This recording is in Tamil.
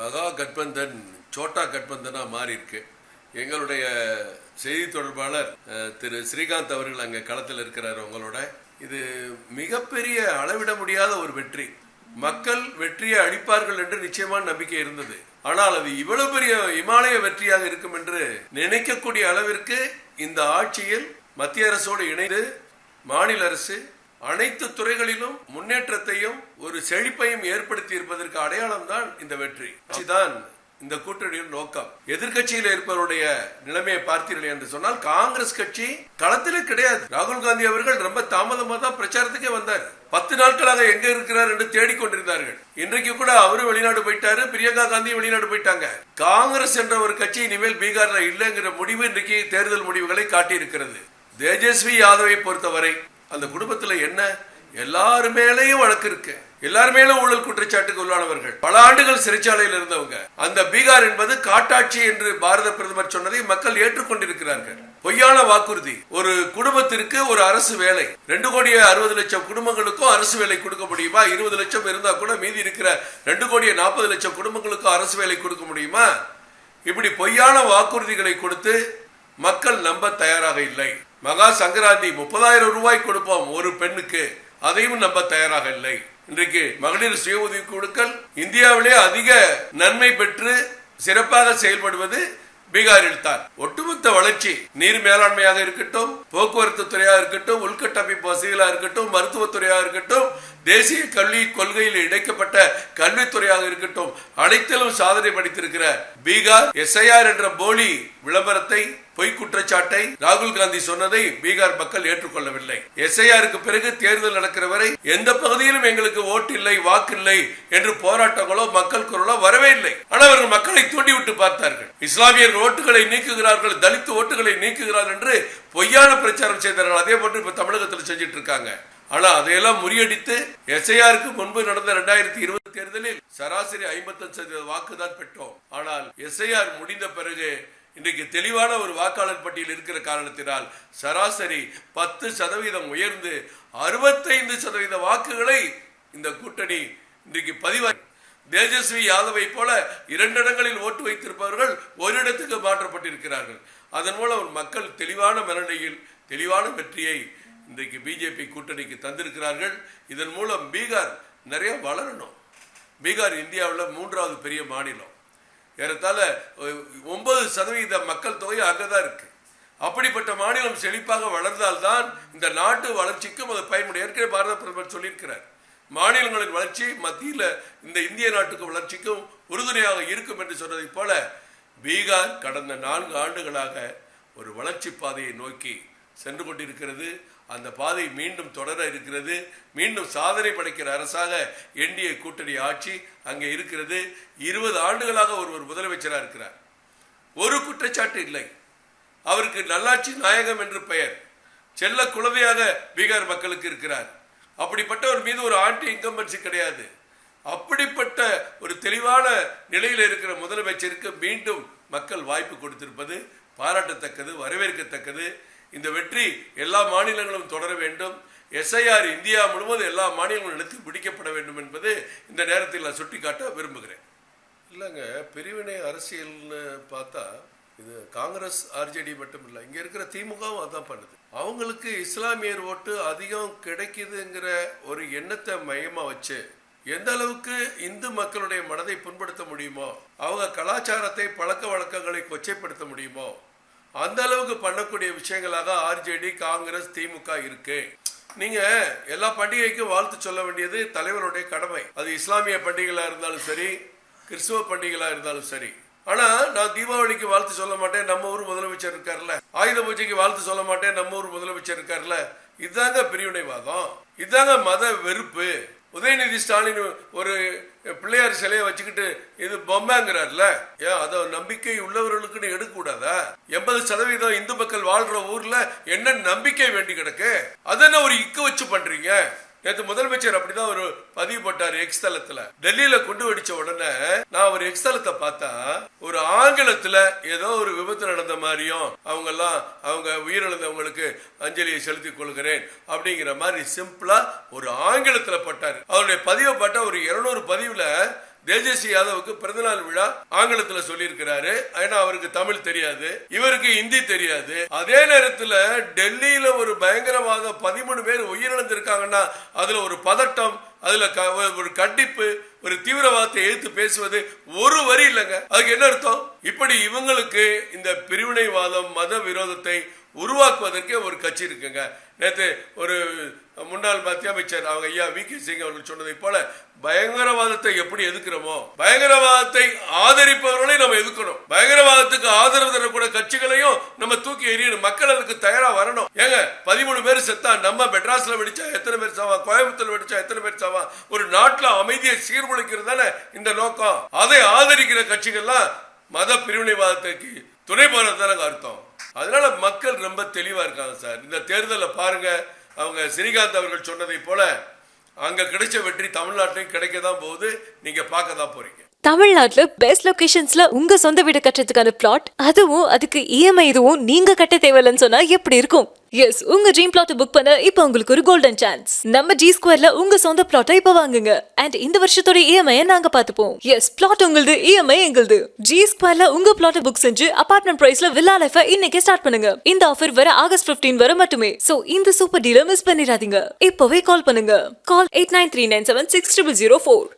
மகா கட்பந்தன் சோட்டா கட்பந்தனாக மாறி இருக்கு எங்களுடைய செய்தி தொடர்பாளர் திரு ஸ்ரீகாந்த் அவர்கள் அங்கே களத்தில் இருக்கிறார் உங்களோட இது மிகப்பெரிய அளவிட முடியாத ஒரு வெற்றி. மக்கள் வெற்றியை அளிப்பார்கள் என்று நிச்சயமான நம்பிக்கை இருந்தது. ஆனால் அது இவ்வளவு பெரிய இமாலய வெற்றியாக இருக்கும் என்று நினைக்கக்கூடிய அளவிற்கு இந்த ஆட்சியில் மத்திய அரசோடு இணைந்து மாநில அரசு அனைத்து துறைகளிலும் முன்னேற்றத்தையும் ஒரு செழிப்பையும் ஏற்படுத்தி இருப்பதற்கு அடையாளம் தான் இந்த வெற்றி. தான் இந்த கூட்டணியின் நோக்கம். எதிர்கட்சியில் இருப்பவருடைய நிலைமையை பார்த்தீர்கள் என்று சொன்னால் காங்கிரஸ் கட்சி களத்திலே கிடையாது. ராகுல் காந்தி அவர்கள் ரொம்ப தாமதமா தான் பிரச்சாரத்துக்கே வந்தார். பத்து நாட்களாக எங்க இருக்கிறார் என்று தேடிக்கொண்டிருந்தார்கள். இன்றைக்கு கூட அவரும் வெளிநாடு போயிட்டாரு பிரியங்கா காந்தி வெளிநாடு போயிட்டாங்க. காங்கிரஸ் என்ற ஒரு கட்சி இனிமேல் பீகார்ல இல்லைங்கிற முடிவு இன்றைக்கு தேர்தல் முடிவுகளை காட்டியிருக்கிறது. தேஜஸ்வி யாதவை பொறுத்தவரை அந்த குடும்பத்துல என்ன? எல்லாரு மேலேயும் வழக்கு இருக்கு. எல்லார் மேலும் ஊழல் குற்றச்சாட்டுக்கு உள்ளானவர்கள். பல ஆண்டுகள் சிறைச்சாலையில் இருந்தவங்க. அந்த பீகார் என்பது காட்டாட்சி என்று பாரத பிரதமர் சொன்னதை மக்கள் ஏற்றுக்கொண்டிருக்கிறார்கள். பொய்யான வாக்குறுதி. ஒரு குடும்பத்திற்கு ஒரு அரசு வேலை. ரெண்டு கோடி அறுபது லட்சம் குடும்பங்களுக்கும் அரசு வேலை கொடுக்க முடியுமா? இருபது லட்சம் இருந்தா கூட மீதி இருக்கிற ரெண்டு கோடி நாற்பது லட்சம் குடும்பங்களுக்கும் அரசு வேலை கொடுக்க முடியுமா? இப்படி பொய்யான வாக்குறுதிகளை கொடுத்து மக்கள் நம்ப தயாராக இல்லை. மகா சங்கராந்தி முப்பதாயிரம் ரூபாய் கொடுப்போம் ஒரு பெண்ணுக்கு. அதையும் நம்ப தயாராக இல்லை. இன்றைக்கு மகளிர் சுய உதவி குழுக்கள் இந்தியாவிலே அதிக நன்மை பெற்று சிறப்பாக செயல்படுவது பீகாரில் தான். ஒட்டுமொத்த வளர்ச்சி நீர் மேலாண்மையாக இருக்கட்டும் போக்குவரத்து துறையாக இருக்கட்டும் உள்கட்டமைப்பு வசதிகளாக இருக்கட்டும் மருத்துவத்துறையாக இருக்கட்டும் தேசிய கல்வி கொள்கையில் இணைக்கப்பட்ட கல்வித்துறையாக இருக்கட்டும் அனைத்திலும் சாதனை படித்திருக்கிற பீகார் எஸ்ஐஆர் என்ற போலி விளம்பரத்தை பொய் குற்றச்சாட்டை ராகுல் காந்தி சொன்னதை பீகார் மக்கள் ஏற்றுக்கொள்ளவில்லை. எஸ்ஐஆருக்கு பிறகு தேர்தல் நடக்கிற வரை எந்த பகுதியிலும் எங்களுக்கு ஓட்டு இல்லை வாக்கு இல்லை என்று போராட்டங்களோ மக்கள் குரலோ வரவே இல்லை. ஆனால் அவர்கள் மக்களை தூண்டிவிட்டு பார்த்தார்கள். இஸ்லாமியர்கள் ஓட்டுகளை நீக்குகிறார்கள் தலித் ஓட்டுகளை நீக்குகிறார்கள் என்று பொய்யான பிரச்சாரம் செய்தார்கள். அதே போன்று இப்ப தமிழகத்தில் செஞ்சிட்டு இருக்காங்க. ஆனா அதையெல்லாம் முறியடித்து எஸ்ஐஆருக்கு முன்பு நடந்த இரண்டாயிரத்தி இருபது தேர்தலில் சராசரி ஐம்பத்தஞ்சு சதவீத வாக்குதான் பெற்றோம். ஆனால் எஸ்ஐஆர் முடிந்த பிறகு இன்றைக்கு தெளிவான ஒரு வாக்காளர் பட்டியல் இருக்கிற காரணத்தினால் சராசரி பத்து சதவீதம் உயர்ந்து அறுபத்தைந்து சதவீத வாக்குகளை இந்த கூட்டணி இன்றைக்கு பதிவா தேஜஸ்வி யாதவை போல இரண்டு இடங்களில் ஓட்டு வைத்திருப்பவர்கள் ஒரு இடத்துக்கு மாற்றப்பட்டிருக்கிறார்கள். அதன் மூலம் மக்கள் தெளிவான மனநிலையில் தெளிவான வெற்றியை இன்றைக்கு பிஜேபி கூட்டணிக்கு தந்திருக்கிறார்கள். இதன் மூலம் பீகார் நிறைய வளரணும். பீகார் இந்தியாவில் மூன்றாவது பெரிய மாநிலம். ஏறத்தாழ ஒன்பது சதவீத மக்கள் தொகை அங்கதான் இருக்கு. அப்படிப்பட்ட மாநிலம் செழிப்பாக வளர்ந்தால்தான் இந்த நாட்டு வளர்ச்சிக்கும் அது பயன்படும் ஏற்கனவே பாரத பிரதமர் சொல்லியிருக்கிறார். மாநிலங்களின் வளர்ச்சி மத்தியில் இந்த இந்திய நாட்டுக்கு வளர்ச்சிக்கும் உறுதுணையாக இருக்கும் என்று சொன்னதைப் போல பீகார் கடந்த நான்கு ஆண்டுகளாக ஒரு வளர்ச்சி பாதையை நோக்கி சென்று கொண்டிருக்கிறது. அந்த பாதை மீண்டும் தொடர இருக்கிறது. மீண்டும் சாதனை படைக்கிற அரசாக என்டிஏ கூட்டணி ஆட்சி அங்கே இருக்கிறது. இருபது ஆண்டுகளாக ஒருவர் முதலமைச்சராக இருக்கிறார். ஒரு குற்றச்சாட்டு இல்லை. அவருக்கு நல்லாட்சி நாயகம் என்று பெயர். செல்ல குழந்தையாக பீகார் மக்களுக்கு இருக்கிறார். அப்படிப்பட்டவர் மீது ஒரு ஆண்டி இன்கம்பன்சி கிடையாது. அப்படிப்பட்ட ஒரு தெளிவான நிலையில் இருக்கிற முதலமைச்சருக்கு மீண்டும் மக்கள் வாய்ப்பு கொடுத்திருப்பது பாராட்டத்தக்கது வரவேற்கத்தக்கது. இந்த வெற்றி எல்லா மாநிலங்களும் தொடர வேண்டும். எஸ்ஐஆர் இந்தியா முழுவதும் எல்லா மாநிலங்களும் எடுத்து பிடிக்கப்பட வேண்டும் என்பது இந்த நேரத்தில் நான் சுட்டிக்காட்ட விரும்புகிறேன். இல்லைங்க பிரிவினை அரசியல்னு பார்த்தா இது காங்கிரஸ் ஆர்ஜேடி மட்டும் இல்லை இங்கே இருக்கிற திமுகவும் அதான் பண்ணுது. அவங்களுக்கு இஸ்லாமியர் ஓட்டு அதிகம் கிடைக்குதுங்கிற ஒரு எண்ணத்தை மையமாக வச்சு எந்த அளவுக்கு இந்து மக்களுடைய மனதை புண்படுத்த முடியுமோ அவங்க கலாச்சாரத்தை பழக்க வழக்கங்களை கொச்சைப்படுத்த முடியுமோ அந்த அளவுக்கு பண்ணக்கூடிய விஷயங்களாக ஆர்ஜேடி காங்கிரஸ் திமுக இருக்கு. நீங்க எல்லா பண்டிகைக்கும் வாழ்த்து சொல்ல வேண்டியது தலைவருடைய கடமை. அது இஸ்லாமிய பண்டிகைகளா இருந்தாலும் சரி கிறிஸ்துவ பண்டிகைகளா இருந்தாலும் சரி. ஆனா நான் தீபாவளிக்கு வாழ்த்து சொல்ல மாட்டேன் நம்ம ஊர் முதலமைச்சர் இருக்காருல்ல. ஆயுத பூஜைக்கு வாழ்த்து சொல்ல மாட்டேன் நம்ம ஊர் முதலமைச்சர் இருக்காருல்ல. இதாங்க பிரிவினைவாதம். இதாங்க மத வெறுப்பு. உதயநிதி ஸ்டாலின் ஒரு பிள்ளையார் சிலையை வச்சுக்கிட்டு இது பொம்மைங்கிறார்ல. ஏன் அதோ நம்பிக்கை உள்ளவர்களுக்குன்னு எடுக்க கூடாதா எண்பது சதவீதம் இந்து மக்கள் வாழ்ற ஊர்ல என்ன நம்பிக்கை வேண்டி கிடக்கு? அதென்ன ஒரு இக்கு வச்சு பண்றீங்க? நேற்று முதலமைச்சர் அப்படிதான் ஒரு பதிவு போட்டார் எக்ஸ் தளத்துல. டெல்லியில குண்டு வெடிச்ச உடனே நான் ஒரு எக்ஸ் தளத்தை பார்த்தா ஆங்கிலத்துல ஏதோ ஒரு விபத்து நடந்த மாதிரியும் அவங்க எல்லாம் அவங்க உயிரிழந்தவங்களுக்கு அஞ்சலியை செலுத்திக் கொள்கிறேன் அப்படிங்கிற மாதிரி சிம்பிளா ஒரு ஆங்கிலத்துல பட்டாரு. அவருடைய பதிவை ஒரு இருநூறு பதிவுல தேஜஸ்வி யாதவுக்கு பிறந்தநாள் விழா ஆங்கிலத்துல சொல்லியிருக்கிறாரு. ஏன்னா அவருக்கு தமிழ் தெரியாது இவருக்கு ஹிந்தி தெரியாது. அதே நேரத்துல டெல்லியில ஒரு பயங்கரவாத பதிமூணு பேர் உயிரிழந்திருக்காங்கன்னா அதுல ஒரு பதட்டம் அதுல க- ஒரு கண்டிப்பு ஒரு தீவிரவாதத்தை எதிர்த்து பேசுவது ஒரு வரி இல்லைங்க. அதுக்கு என்ன அர்த்தம்? இப்படி இவங்களுக்கு இந்த பிரிவினைவாதம் மத விரோதத்தை உருவாக்குவதற்கே ஒரு கட்சி இருக்குங்க. நேத்து ஒரு முன்னாள் மத்திய அமைச்சர் அவங்க ஐயா வி கே சிங் அவர்கள் சொன்னதை போல பயங்கரவாதத்தை எப்படி எதிர்க்கிறோமோ பயங்கரவாதத்தை ஆதரிப்பவர்களை நம்ம எதுக்கணும் பயங்கரவாதத்துக்கு ஆதரவு தரக்கூடிய கட்சிகளையும் நம்ம தூக்கி எறியணும். மக்கள் அதுக்கு தயாரா வரணும். ஏங்க பதிமூணு பேர் செத்தா நம்ம மெட்ராஸ்ல வெடிச்சா எத்தனை பேர் சாவா? கோயம்புத்தூர்ல வெடிச்சா எத்தனை பேர் சாவா? ஒரு நாட்டுல அமைதியை சீர்குலைக்கிறது தானே இந்த நோக்கம். அதை ஆதரிக்கிற கட்சிகள்லாம் மத பிரிவினைவாதத்துக்கு துணை போறது தானங்க அர்த்தம். அதனால மக்கள் ரொம்ப தெளிவா இருக்காங்க சார். இந்த தேர்தலில் பாருங்க அவங்க ஸ்ரீகாந்த் அவர்கள் சொன்னதை போல அங்க கிடைச்ச வெற்றி தமிழ்நாட்டிலையும் கிடைக்க தான் போகுது நீங்க பார்க்க தான் போறீங்க. தமிழ்நாட்டில் பெஸ்ட் லொகேஷன்ஸ்ல உங்க சொந்த வீடு கட்டுறதுக்கான பிளாட் அதுவும் அதுக்கு இஎம்ஐ இதுவும் நீங்க கட்ட தேவையில்லைன்னு சொன்னா எப்படி இருக்கும்? எஸ் உங்க ட்ரீம் பிளாட் புக் பண்ண இப்போ உங்களுக்கு ஒரு கோல்டன் சான்ஸ் நம்ம ஜி ஸ்கொயர்ல உங்க சொந்த பிளாட்டை இப்ப வாங்குங்க. அண்ட் இந்த வருஷத்தோட இஎம்ஐ நாங்க பாத்துப்போம் எஸ் பிளாட் உங்களுது இஎம்ஐ எங்களுது. ஜி ஸ்கொயர்ல உங்க பிளாட்டை புக் செஞ்சு அபார்ட்மெண்ட் பிரைஸ்ல வில்லா லைஃப இன்னைக்கே ஸ்டார்ட் பண்ணுங்க. இந்த ஆஃபர் வர ஆகஸ்ட் பிப்டீன் வர மட்டுமே. சோ இந்த சூப்பர் டீலை மிஸ் பண்ணிடாதீங்க. இப்பவே கால் பண்ணுங்க. Call eight nine three nine seven six triple zero four